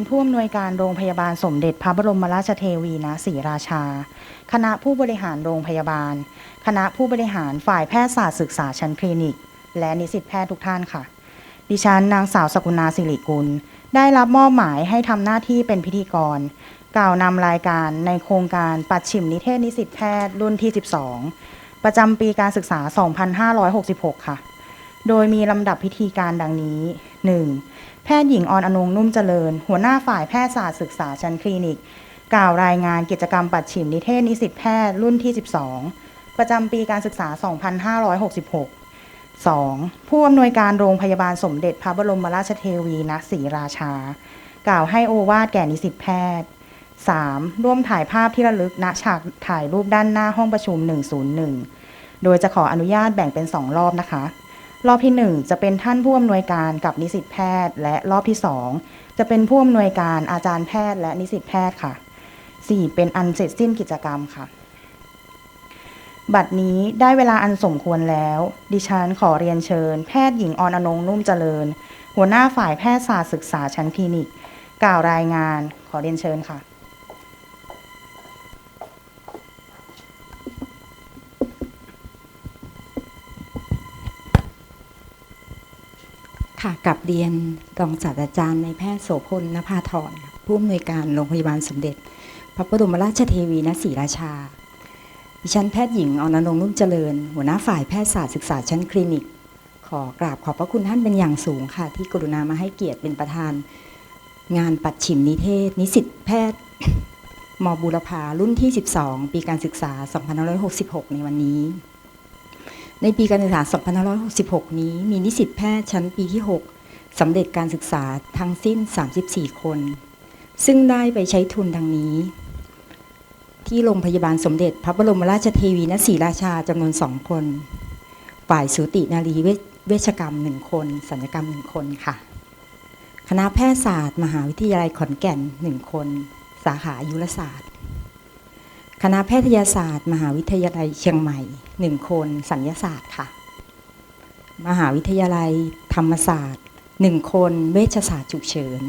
เป็นผู้อำนวยการโรงพยาบาลสมเด็จพระบรมราชเทวีณศรีราชา คณะผู้บริหารโรงพยาบาล คณะผู้บริหารฝ่ายแพทยศาสตร์ศึกษาชั้นคลินิก และนิสิตแพทย์ทุกท่านค่ะ ดิฉันนางสาวสกุณาสิริกุล ได้รับมอบหมายให้ทำหน้าที่เป็นพิธีกร กล่าวนำรายการในโครงการปัดฉิมนิเทศนิสิตแพทย์รุ่นที่ 12 ประจำปีการศึกษา 2566 ค่ะ โดยมีลำดับพิธีการดังนี้ 1. แพทย์หญิงออนอนงนุ่มเจริญ หัวหน้าฝ่ายแพทยศาสตร์ศึกษาชั้นคลินิก กล่าวรายงานกิจกรรมปัดฉิมนิเทศนิสิตแพทย์รุ่นที่ 12 ประจำปีการศึกษา 2566 2. ผู้อำนวยการโรงพยาบาลสมเด็จพระบรมราชเทวีณศรีราชา กล่าวให้โอวาทแก่นิสิตแพทย์ 3. ร่วมถ่ายภาพที่ระลึกณฉากถ่ายรูปด้านหน้าห้องประชุม 101 โดยจะขออนุญาตแบ่งเป็น 2 รอบนะคะ รอบที่ 1 จะเป็นท่านผู้อำนวยการกับนิสิตแพทย์ และรอบที่ 2 จะเป็นผู้อำนวยการอาจารย์แพทย์ และนิสิตแพทย์ค่ะ 4. เป็นอันเสร็จสิ้นกิจกรรมค่ะ บัดนี้ได้เวลาอันสมควรแล้ว ดิฉันขอเรียนเชิญ แพทย์หญิงออนอนงนุ่มเจริญ หัวหน้าฝ่ายแพทยศาสตร์ศึกษาชั้นคลินิก กล่าวรายงานขอเรียนเชิญค่ะ ค่ะกับเรียนรองศาสตราจารย์ในแพทย์โสพลนภาธรผู้อำนวยการโรงพยาบาลสมเด็จ พระบรมราชเทวีณศรีราชา ดิฉันแพทย์หญิงอนันงนุ่มเจริญ หัวหน้าฝ่ายแพทยศาสตร์ศึกษาชั้นคลินิก ขอกราบขอบพระคุณท่านเป็นอย่างสูงค่ะ ที่กรุณามาให้เกียรติเป็นประธาน งานปัดฉิมนิเทศ นิสิตแพทย์มบูรพารุ่นที่ 12 ปีการศึกษา 2566 ในวันนี้ ในปีการศึกษา 2566 นี้มีนิสิตแพทย์ชั้นปีที่ 6 สำเร็จการศึกษาทั้งสิ้น 34 คน ซึ่งได้ไปใช้ทุนดังนี้ ที่โรงพยาบาลสมเด็จพระบรมราชเทวีณศรีราชาจำนวน 2 คน ฝ่ายสูตินารีเวชเวชกรรม 1 คน สัญญกรรม 1 คนค่ะ คณะแพทยศาสตร์ มหาวิทยาลัยขอนแก่น 1 คน สาขาอายุรศาสตร์ คณะแพทยศาสตร์ มหาวิทยาลัยเชียงใหม่หนึ่งคนสัญญศาสตร์ค่ะ มหาวิทยาลัยธรรมศาสตร์หนึ่งคนเวชศาสตร์ฉุกเฉิน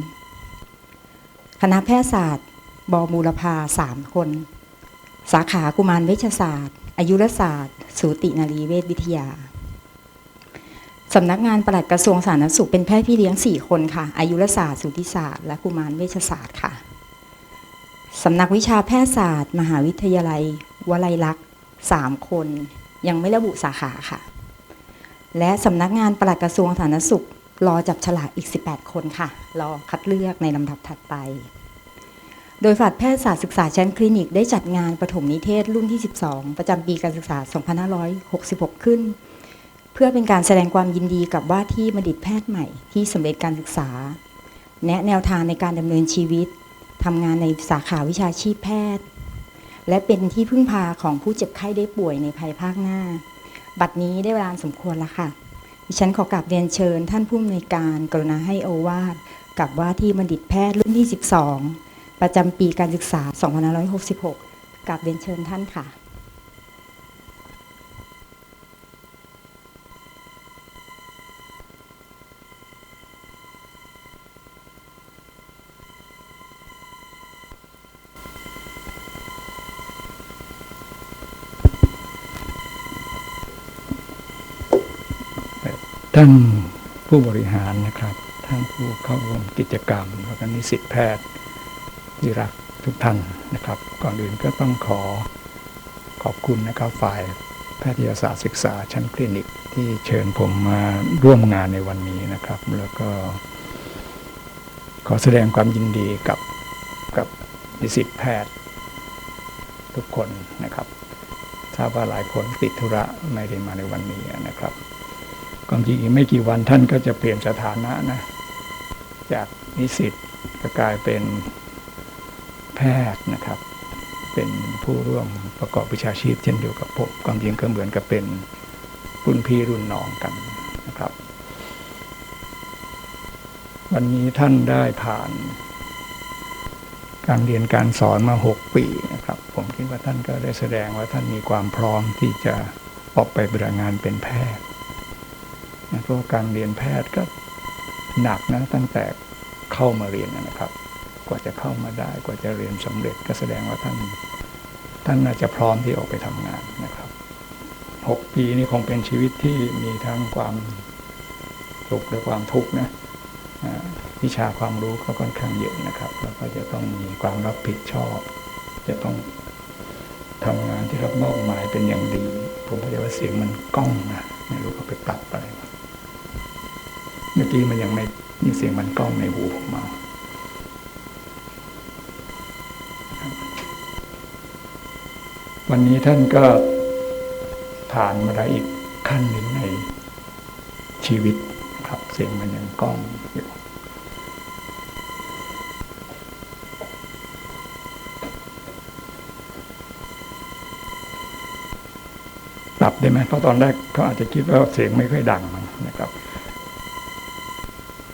คณะแพทยศาสตร์บบูรพาสามคน สาขากุมารเวชศาสตร์ อายุรศาสตร์ สูตินารีเวชวิทยาสำนักงานปลัดกระทรวงสาธารณสุขเป็นแพทย์พี่เลี้ยง 4 คนค่ะ อายุรศาสตร์ สูติศาสตร์ และกุมารเวชศาสตร์ค่ะ สำนักวิชาแพทยศาสตร์ มหาวิทยาลัย วลัยลักษณ์สามคน ยังไม่ระบุสาขาค่ะ และสำนักงานปลัดกระทรวงสาธารณสุข รอจับฉลากอีก 18 คนค่ะ รอคัดเลือกในลำดับถัดไป โดยฝ่ายแพทยศาสตร์ศึกษาชั้นคลินิกได้จัดงานปฐมนิเทศรุ่นที่ 12 ประจำปีการศึกษา 2566 ขึ้น เพื่อเป็นการแสดงความยินดีกับว่าที่บัณฑิตแพทย์ใหม่ที่สำเร็จการศึกษา แนะแนวทางในการดำเนินชีวิต ทำงานในสาขาวิชาชีพแพทย์ และเป็นที่พึ่งพาของผู้เจ็บไข้ได้ป่วยในภายภาคหน้า บัดนี้ได้เวลาสมควรแล้วค่ะ ดิฉันขอกราบเรียนเชิญท่านผู้อำนวยการกรุณาให้โอวาทกับว่าที่บัณฑิตแพทย์รุ่นที่ 12 ประจำปีการศึกษา 2566กราบเรียนเชิญท่านค่ะ ท่านผู้บริหารนะครับ ท่านผู้เข้าร่วมกิจกรรม แล้วก็นิสิตแพทย์ที่รักทุกท่านนะครับ ก่อนอื่นก็ต้องขอขอบคุณนะครับฝ่ายแพทยศาสตร์ศึกษาชั้นคลินิกที่เชิญผมมาร่วมงานในวันนี้นะครับ แล้วก็ ขอแสดงความยินดีกับกับนิสิตแพทย์ทุกคนนะครับทราบว่าหลายคนติดธุระไม่ได้มาในวันนี้นะครับ ความจริงอีกไม่กี่วันท่านก็จะเปลี่ยนสถานะนะ จากนิสิตก็กลายเป็นแพทย์นะครับ เป็นผู้ร่วมประกอบวิชาชีพ เช่นเดียวกับผมความจริงก็เหมือนกับเป็นรุ่นพี่รุ่นน้องกันนะครับ วันนี้ท่านได้ผ่าน การเรียนการสอนมาหกปีนะครับ ผมคิดว่าท่านก็ได้แสดงว่าท่านมีความพร้อมที่จะออกไปบริงานเป็นแพทย์ นะเพราะการเรียนแพทย์ก็หนักนะตั้งแต่เข้ามาเรียนนะครับ กว่าจะเข้ามาได้กว่าจะเรียนสำเร็จก็แสดงว่าท่าน ท่านน่าจะพร้อมที่ออกไปทำงานนะครับหกปีนี่คงเป็นชีวิตที่มีทั้งความสุขและความทุกข์นะอ่าวิชาความรู้ก็ค่อนข้างเยอะนะครับ แล้วก็จะต้องมีความรับผิดชอบ จะต้องทำงานที่รับมอบหมายเป็นอย่างดี ผมเข้าใจว่าเสียงมันก้องนะไม่รู้เขาไปปรับอะไรมา เมื่อกี้มันยังไม่มีเสียงมันก้องในหูผมมาวันนี้ท่านก็ผ่านมาได้อีกขั้นหนึ่งในชีวิตครับเสียงมันยังก้องอยู่ปรับได้ไหมเพราะตอนแรกเขาอาจจะคิดว่าเสียงไม่ค่อยดังนะครั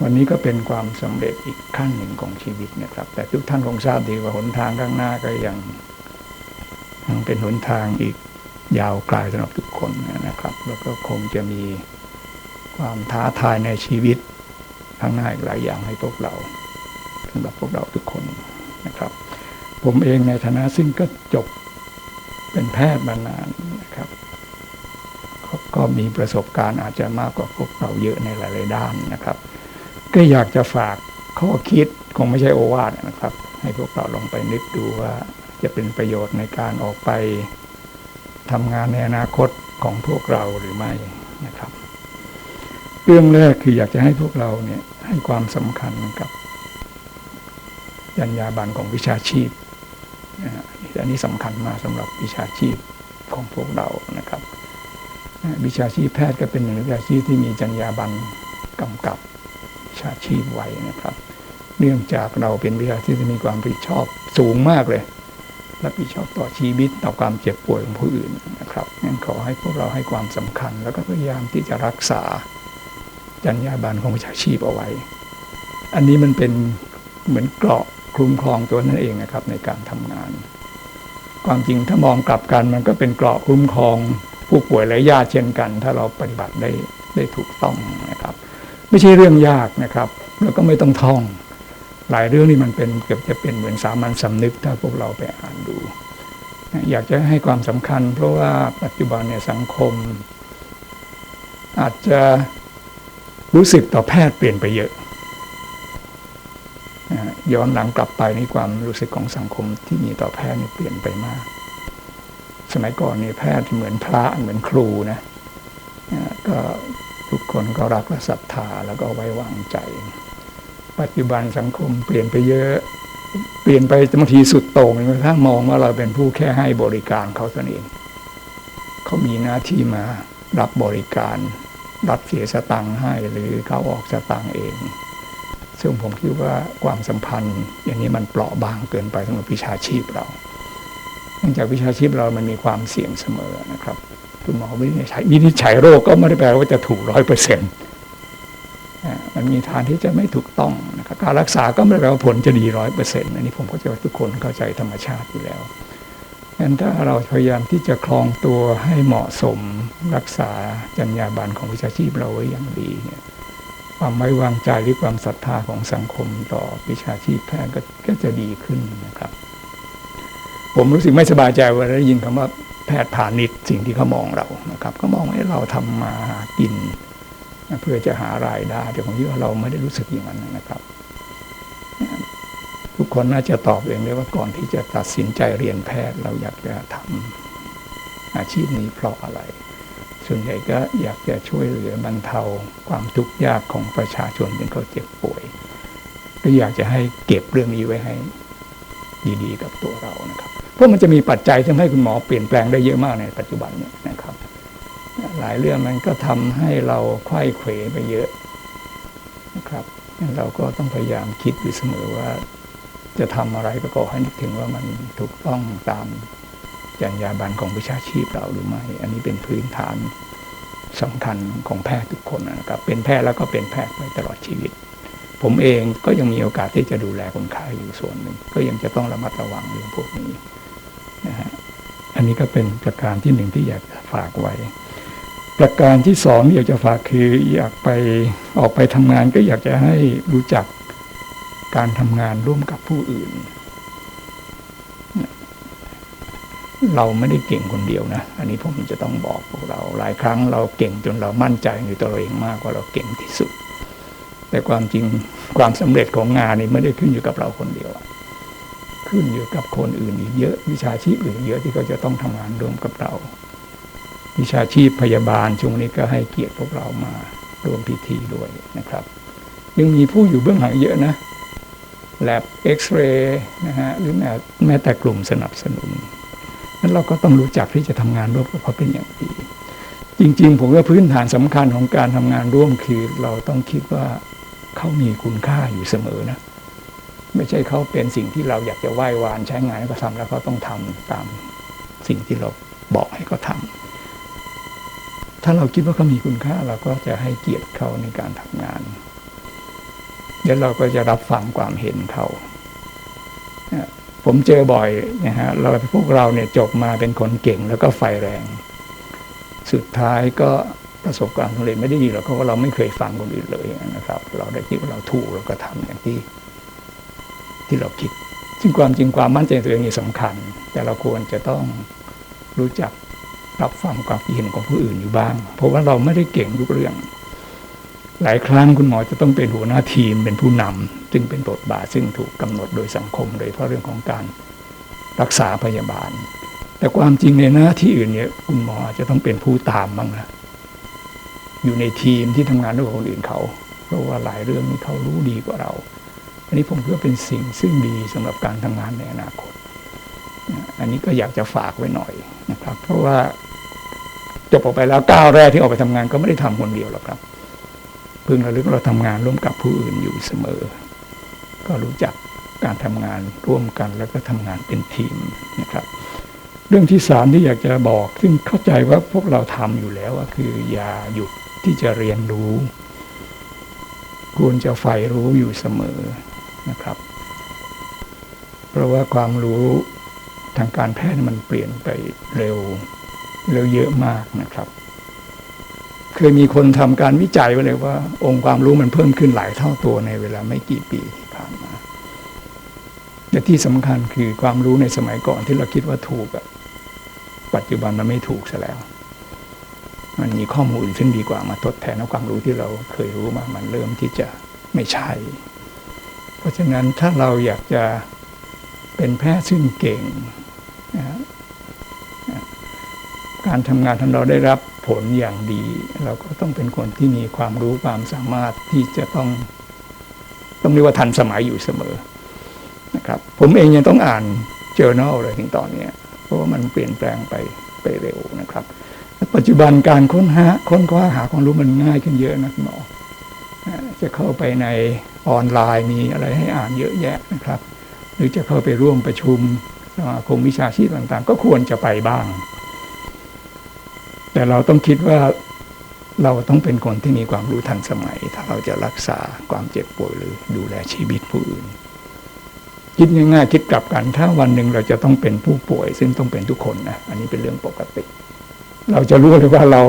วันนี้ก็เป็นความสำเร็จอีกขั้นหนึ่งของชีวิตนะครับ แต่ทุกท่านคงทราบดีว่าหนทางข้างหน้าก็ยังยังเป็นหนทางอีกยาวไกลสำหรับทุกคนนะครับ แล้วก็คงจะมีความท้าทายในชีวิตข้างหน้าอีกหลายอย่างให้พวกเราสำหรับพวกเราทุกคนนะครับ ผมเองในฐานะซึ่งก็จบเป็นแพทย์มานานนะครับก็ก็มีประสบการณ์อาจจะมากกว่าพวกเราเยอะในหลาย ๆ ด้านนะครับ ก็อยากจะฝากข้อคิดคงไม่ใช่โอวาทนะครับ ให้พวกเราลองไปนึกดูว่าจะเป็นประโยชน์ในการออกไปทำงานในอนาคตของพวกเราหรือไม่นะครับ เรื่องแรกคืออยากจะให้พวกเราเนี่ยให้ความสำคัญกับจรรยาบรรณของวิชาชีพนะฮะอันนี้สำคัญมากสำหรับวิชาชีพของพวกเรานะครับ วิชาชีพแพทย์ก็เป็นหนึ่งวิชาชีพที่มีจรรยาบรรณกำกับ ชาชีพไว้นะครับ เนื่องจากเราเป็นวิชาชีพที่มีความรับผิดชอบสูงมากเลยรับผิดชอบต่อชีวิตต่อความเจ็บป่วยของผู้อื่นนะครับงั้นขอให้พวกเราให้ความสำคัญ แล้วก็พยายามที่จะรักษาจรรยาบรรณของวิชาชีพเอาไว้ อันนี้มันเป็นเหมือนเกราะคลุมครองตัวนั่นเองนะครับ ในการทำงาน ความจริงถ้ามองกลับกันมันก็เป็นเกราะคลุมครองผู้ป่วยและญาติเช่นกัน ถ้าเราปฏิบัติได้ได้ถูกต้องนะ ไม่ใช่เรื่องยากนะครับ แล้วก็ไม่ต้องท่อง หลายเรื่องนี่มันเป็นเกือบจะเป็นเหมือนสามัญสำนึกถ้าพวกเราไปอ่านดู อยากจะให้ความสำคัญ เพราะว่าปัจจุบันเนี่ยสังคม อาจจะรู้สึกต่อแพทย์เปลี่ยนไปเยอะ ย้อนหลังกลับไปในความรู้สึกของสังคมที่มีต่อแพทย์นี่เปลี่ยนไปมาก สมัยก่อนนี่แพทย์เหมือนพระเหมือนครูนะก็ ทุกคนก็รักและศรัทธาแล้วก็ไว้วางใจ ปัจจุบันสังคมเปลี่ยนไปเยอะ เปลี่ยนไปบางทีสุดโต่งจนกระทั่งมองว่าเราเป็นผู้แค่ให้บริการเขาตนเองเขามีหน้าที่มารับบริการ รับเสียสตังค์ให้หรือเขาออกสตังค์เอง ซึ่งผมคิดว่าความสัมพันธ์ อย่างนี้มันเปราะบางเกินไปสำหรับวิชาชีพเราเนื่องจากวิชาชีพเรามันมีความเสี่ยงเสมอนะครับ คุณหมอวินิจฉัยวินิจฉัยโรคก็ไม่ได้แปลว่าจะถูกร้อยเปอร์เซ็นต์อ่ามันมีทางที่จะไม่ถูกต้องนะครับการรักษาก็ไม่ได้แปลว่าผลจะดีร้อยเปอร์เซ็นต์อันนี้ผมเข้าใจว่าทุกคนเข้าใจธรรมชาติอยู่แล้วงั้นถ้าเราพยายามที่จะคลองตัวให้เหมาะสมรักษาจรรยาบรรณของวิชาชีพเราไว้อย่างดีเนี่ยความไว้วางใจหรือความศรัทธาของสังคมต่อวิชาชีพแพทย์ก็ก็จะดีขึ้นนะครับ ผมรู้สึกไม่สบายใจเวลาได้ยินคำว่า แพทย์ผ่านิดสิ่งที่เขามองเรานะครับ ก็มองว่าเราทำมาหากิน เพื่อจะหารายได้แต่ผมคิดว่าเราไม่ได้รู้สึกอย่างนั้นนะครับ ทุกคนน่าจะตอบเองได้ว่าก่อนที่จะตัดสินใจเรียนแพทย์เราอยากจะทำอาชีพนี้เพราะอะไร ส่วนใหญ่ก็อยากจะช่วยเหลือบรรเทาความทุกข์ยากของประชาชนที่เขาเจ็บป่วย ก็อยากจะให้เก็บเรื่องนี้ไว้ให้ดีๆกับตัวเรานะครับ พราะมันจะมีปัจจัยที่ทำให้คุณหมอเปลี่ยนแปลงได้เยอะมากในปัจจุบันเนี่ยนะครับ หลายเรื่องมันก็ทำให้เราไข้เขวไปเยอะนะครับเราก็ต้องพยายามคิดอยู่เสมอว่า จะทำอะไรก็ขอให้นึกถึงว่ามันถูกต้องตามจรรยาบรรณของวิชาชีพเราหรือไม่ อันนี้เป็นพื้นฐานสำคัญของแพทย์ทุกคนนะครับ เป็นแพทย์แล้วก็เป็นแพทย์ไปตลอดชีวิต ผมเองก็ยังมีโอกาสที่จะดูแลคนไข้อยู่ส่วนหนึ่ง ก็ยังจะต้องระมัดระวังเรื่องพวกนี้ นี้ก็เป็นประการที่หนึ่งที่อยากฝากไว้ ประการที่สองที่อยากจะฝากคืออยากไปออกไปทำงานก็อยากจะให้รู้จักการทำงานร่วมกับผู้อื่น เราไม่ได้เก่งคนเดียวนะ อันนี้ผมจะต้องบอกพวกเรา หลายครั้งเราเก่งจนเรามั่นใจในตัวเราเองมากว่าเราเก่งที่สุด แต่ความจริงความสำเร็จของงานนี่ไม่ได้ขึ้นอยู่กับเราคนเดียว ขึ้นอยู่กับคนอื่นอีกเยอะ วิชาชีพอื่นเยอะที่เขาจะต้องทำงานร่วมกับเรา วิชาชีพพยาบาลช่วงนี้ก็ให้เกียรติพวกเรามาร่วมพิธีด้วยนะครับ ยังมีผู้อยู่เบื้องหลังเยอะนะแลบเอ็กซเรย์นะฮะหรือแม้แม้แต่กลุ่มสนับสนุนนั้นเราก็ต้องรู้จักที่จะทำงานร่วมกับเขาเป็นอย่างดี จริง ๆ ผมว่าพื้นฐานสำคัญของการทำงานร่วมคือเราต้องคิดว่าเขามีคุณค่าอยู่เสมอนะ ไม่ใช่เขาเป็นสิ่งที่เราอยากจะไหว้วานใช้งานให้เขาทำแล้วเขาต้องทำตามสิ่งที่เราบอกให้เขาทำถ้าเราคิดว่าเขามีคุณค่าเราก็จะให้เกียรติเขาในการทำงานเดี๋ยวเราก็จะรับฟังความเห็นเขาผมเจอบ่อยนะฮะเราพวกเราเนี่ยจบมาเป็นคนเก่งแล้วก็ไฟแรง สุดท้ายก็ประสบความสำเร็จไม่ได้ดีหรอกเพราะว่าเราไม่เคยฟังคนอื่นเลยนะครับ เราได้คิดว่าเราถูกเราก็ทำอย่างที่ ที่เราคิด ซึ่งความจริงความมั่นใจตัวเองนี่สำคัญ แต่เราควรจะต้องรู้จักรับฟังความคิดเห็นของผู้อื่นอยู่บ้าง เพราะว่าเราไม่ได้เก่งทุกเรื่อง หลายครั้งคุณหมอจะต้องเป็นหัวหน้าทีมเป็นผู้นำซึ่งเป็นบทบาทซึ่งถูกกำหนดโดยสังคมโดยเฉพาะเรื่องของการรักษาพยาบาล แต่ความจริงในหน้าที่อื่นเนี่ยคุณหมอจะต้องเป็นผู้ตามบ้างนะอยู่ในทีมที่ทำงานด้วยคนอื่นเขา เพราะว่าหลายเรื่องนี้เขารู้ดีกว่าเรา อันนี้ผมคิดว่าเป็นสิ่งซึ่งดีสำหรับการทำงานในอนาคต อันนี้ก็อยากจะฝากไว้หน่อยนะครับ เพราะว่าจบออกไปแล้วก้าวแรกที่ออกไปทำงานก็ไม่ได้ทำคนเดียวหรอกครับพึงระลึกเราทำงานร่วมกับผู้อื่นอยู่เสมอ ก็รู้จักการทำงานร่วมกันแล้วก็ทำงานเป็นทีมนะครับ เรื่องที่สามที่อยากจะบอก ซึ่งเข้าใจว่าพวกเราทำอยู่แล้วก็คืออย่าหยุดที่จะเรียนรู้ควรจะใฝ่รู้อยู่เสมอ นะครับ เพราะว่าความรู้ทางการแพทย์มันเปลี่ยนไปเร็วเร็วเยอะมากนะครับ เคยมีคนทำการวิจัยไว้เลยว่า องค์ความรู้มันเพิ่มขึ้นหลายเท่าตัวในเวลาไม่กี่ปีที่ผ่านมาแต่ที่สำคัญคือความรู้ในสมัยก่อนที่เราคิดว่าถูกอะปัจจุบันมันไม่ถูกซะแล้ว มันมีข้อมูลซึ่งดีกว่ามาทดแทนความรู้ที่เราเคยรู้มา มันเริ่มที่จะไม่ใช่ เพราะฉะนั้นถ้าเราอยากจะเป็นแพทย์ซึ่งเก่งนะการทำงานของเราได้รับผลอย่างดี เราก็ต้องเป็นคนที่มีความรู้ความสามารถที่จะต้องต้องเรียกว่าทันสมัยอยู่เสมอนะครับ ผมเองยังต้องอ่าน journal เลยถึงตอนเนี้เพราะว่ามันเปลี่ยนแปลงไปไปเร็วนะครับ ปัจจุบันการค้นหาค้นคว้าหาความรู้มันง่ายขึ้นเยอะนะคุณหมอจะเข้าไปใน ออนไลน์มีอะไรให้อ่านเยอะแยะนะครับ หรือจะเข้าไปร่วมประชุมสมาคมวิชาชีพต่างๆ ก็ควรจะไปบ้าง แต่เราต้องคิดว่าเราต้องเป็นคนที่มีความรู้ทันสมัย ถ้าเราจะรักษาความเจ็บป่วยหรือดูแลชีวิตผู้อื่น คิดง่ายๆคิดกลับกัน ถ้าวันหนึ่งเราจะต้องเป็นผู้ป่วย ซึ่งต้องเป็นทุกคนนะอันนี้เป็นเรื่องปกติ เราจะรู้เลยว่าเรา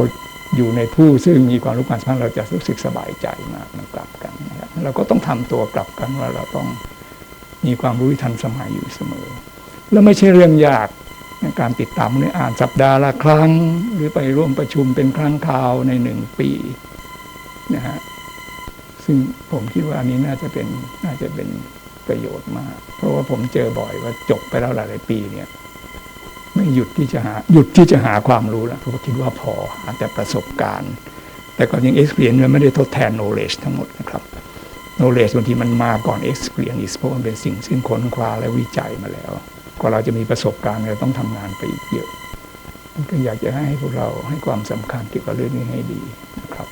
อยู่ในผู้ซึ่งมีความรู้ความสามารถเราจะรู้สึกสบายใจมากมันกลับกันนะครับเราก็ต้องทำตัวกลับกันว่าเราต้องมีความรู้ทันสมัยอยู่เสมอ แล้วไม่ใช่เรื่องยากในการติดตามเนี่ยอ่านสัปดาห์ละครั้ง หรือไปร่วมประชุมเป็นครั้งคราวในหนึ่งปีนะฮะซึ่งผมคิดว่าอันนี้น่าจะเป็นน่าจะเป็นประโยชน์มาก เพราะว่าผมเจอบ่อยว่าจบไปแล้วหลายปีเนี่ย ไม่หยุดที่จะหาหยุดที่จะหาความรู้แล้วเพราะคิดว่าพอหาแต่ประสบการณ์ แต่ก็ยัง experience มันไม่ได้ทดแทน knowledge ทั้งหมดนะครับ knowledge บางทีมันมาก่อน experience เพราะมันเป็นสิ่งซึ่งค้นคว้าและวิจัยมาแล้วกว่าเราจะมีประสบการณ์เราต้องทำงานไปอีกเยอะก็อยากจะให้พวกเราให้ความสำคัญเกี่ยวกับเรื่องนี้ให้ดีนะครับ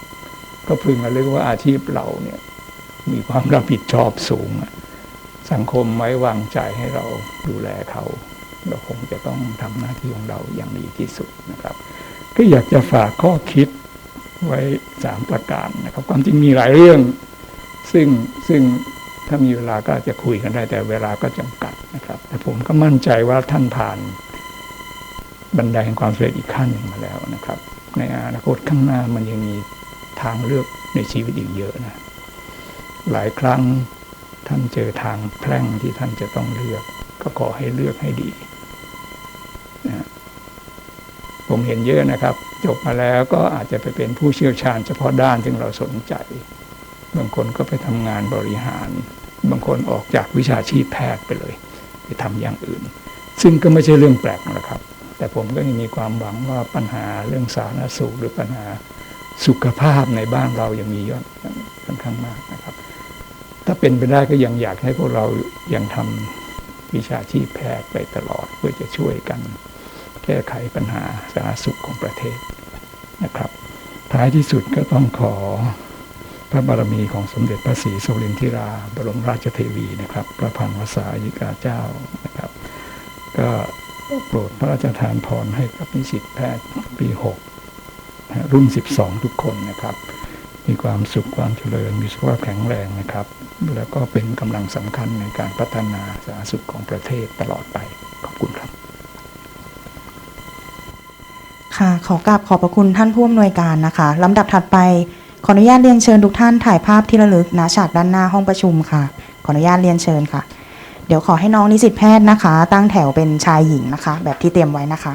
ก็พึงระลึกว่าอาชีพเราเนี่ยมีความรับผิดชอบสูง สังคมไว้วางใจให้เราดูแลเขา เราคงจะต้องทำหน้าที่ของเราอย่างดีที่สุดนะครับ ก็อยากจะฝากข้อคิดไว้สามประการนะครับ ความจริงมีหลายเรื่อง ซึ่งซึ่งถ้ามีเวลาก็จจะคุยกันได้แต่เวลาก็จำกัดนะครับ แต่ผมก็มั่นใจว่าท่านผ่านบันไดแห่งความสำเร็จอีกขั้นหนึ่งมาแล้วนะครับ ในอนาคตข้างหน้ามันยังมีทางเลือกในชีวิตอีกเยอะนะ หลายครั้งท่านเจอทางแพร่งที่ท่านจะต้องเลือก ก็ขอให้เลือกให้ดี ผมเห็นเยอะนะครับ จบมาแล้วก็อาจจะไปเป็นผู้เชี่ยวชาญ เฉพาะด้านที่เราสนใจ บางคนก็ไปทำงานบริหาร บางคนออกจากวิชาชีพแพทย์ไปเลย ไปทำอย่างอื่น ซึ่งก็ไม่ใช่เรื่องแปลกนะครับ แต่ผมก็ยังมีความหวังว่าปัญหาเรื่องสาธารณสุขหรือปัญหาสุขภาพในบ้านเรายังมียอะค่อนข้างมากนะครับ ถ้าเป็นไปได้ก็ยังอยากให้พวกเรายังทำวิชาชีพแพทย์ไปตลอดเพื่อจะช่วยกัน แก้ไขปัญหาสาธารณสุขของประเทศนะครับ ท้ายที่สุดก็ต้องขอพระบารมีของสมเด็จพระศรีสุรินทิรา บรมราชเทวีนะครับ พระพันวษายิกาเจ้านะครับ ก็โปรดพระราชทานพรให้กับนิสิตแพทย์ปี6นะรุ่น 12 ทุกคนนะครับ มีความสุขความเจริญ มีสุขภาพแข็งแรงนะครับ แล้วก็เป็นกำลังสำคัญในการพัฒนาสาธารณสุขของประเทศตลอดไป ขอบคุณครับ ค่ะขอกราบขอบพระคุณท่านผู้อำนวยการนะคะลำดับถัดไปขออนุญาตเรียนเชิญทุกท่านถ่ายภาพที่ระลึกณฉากด้านหน้าห้องประชุมค่ะ ขออนุญาตเรียนเชิญค่ะ เดี๋ยวขอให้น้องนิสิตแพทย์นะคะ ตั้งแถวเป็นชายหญิงนะคะ แบบที่เตรียมไว้นะคะ